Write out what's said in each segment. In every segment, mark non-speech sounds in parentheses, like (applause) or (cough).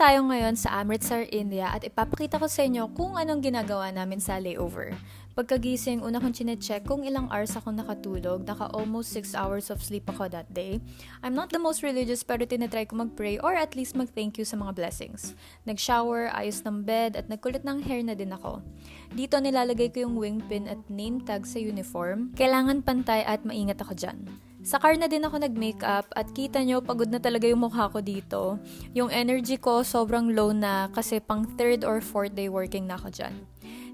tayo ngayon sa Amritsar, India at ipapakita ko sa inyo kung anong ginagawa namin sa layover. Pagkagising, una kong chinecheck kung ilang hours ako nakatulog. Naka almost 6 hours of sleep ako that day. I'm not the most religious pero tinatry ko mag-pray or at least mag-thank you sa mga blessings. Nag-shower, ayos ng bed at nagkulit ng hair na din ako. Dito nilalagay ko yung wing pin at name tag sa uniform. Kailangan pantay at maingat ako dyan. Sa car na din ako nag-makeup at kita nyo, pagod na talaga yung mukha ko dito. Yung energy ko sobrang low na kasi pang third or fourth day working na ako dyan.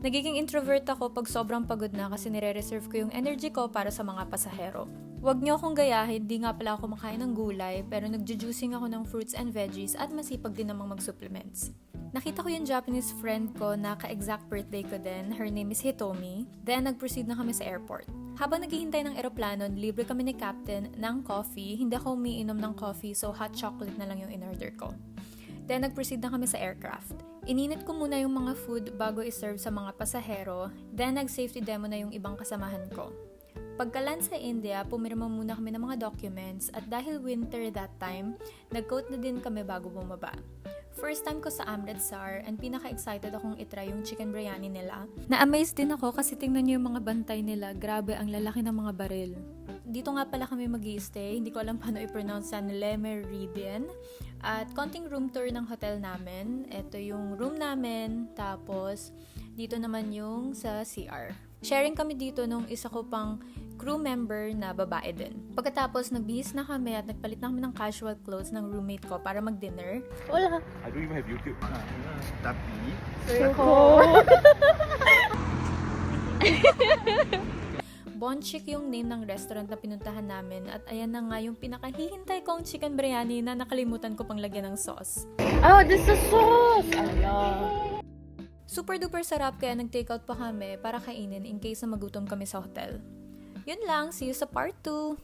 Nagiging introvert ako pag sobrang pagod na kasi nire-reserve ko yung energy ko para sa mga pasahero. Huwag nyo akong gayahin, di nga pala ako makain ng gulay pero nagjujuicing ako ng fruits and veggies at masipag din namang mag-supplements. Nakita ko yung Japanese friend ko na ka-exact birthday ko din. Her name is Hitomi. Then, nag-proceed na kami sa airport. Habang naghihintay ng eroplano, libre kami ni Captain ng coffee. Hindi ako umiinom ng coffee, so hot chocolate na lang yung in-order ko. Then, nag-proceed na kami sa aircraft. Ininit ko muna yung mga food bago iserve sa mga pasahero. Then, nag-safety demo na yung ibang kasamahan ko. Pagkalan sa India, pumirma muna kami ng mga documents at dahil winter that time, nag-coat na din kami bago bumaba. First time ko sa Amritsar and pinaka-excited akong itry yung chicken biryani nila. Na-amaze din ako kasi tingnan niyo yung mga bantay nila. Grabe, ang lalaki ng mga baril. Dito nga pala kami mag stay Hindi ko alam (laughs) paano i-pronounce yan. Le Meridian. At konting room tour ng hotel namin. Ito yung room namin. Tapos, dito naman yung sa CR. Sharing kami dito nung isa ko pang crew member na babae din. Pagkatapos, nagbihis na kami at nagpalit na kami ng casual clothes ng roommate ko para mag-dinner. Wala. I don't even have YouTube. Tapi (laughs) Bonchik yung name ng restaurant na pinuntahan namin at ayan na nga yung pinakahihintay kong chicken biryani na nakalimutan ko pang lagyan ng sauce. Oh, this is sauce! Ala. Super duper sarap kaya nag-takeout pa kami para kainin in case na magutom kami sa hotel. Yun lang, see you sa part 2!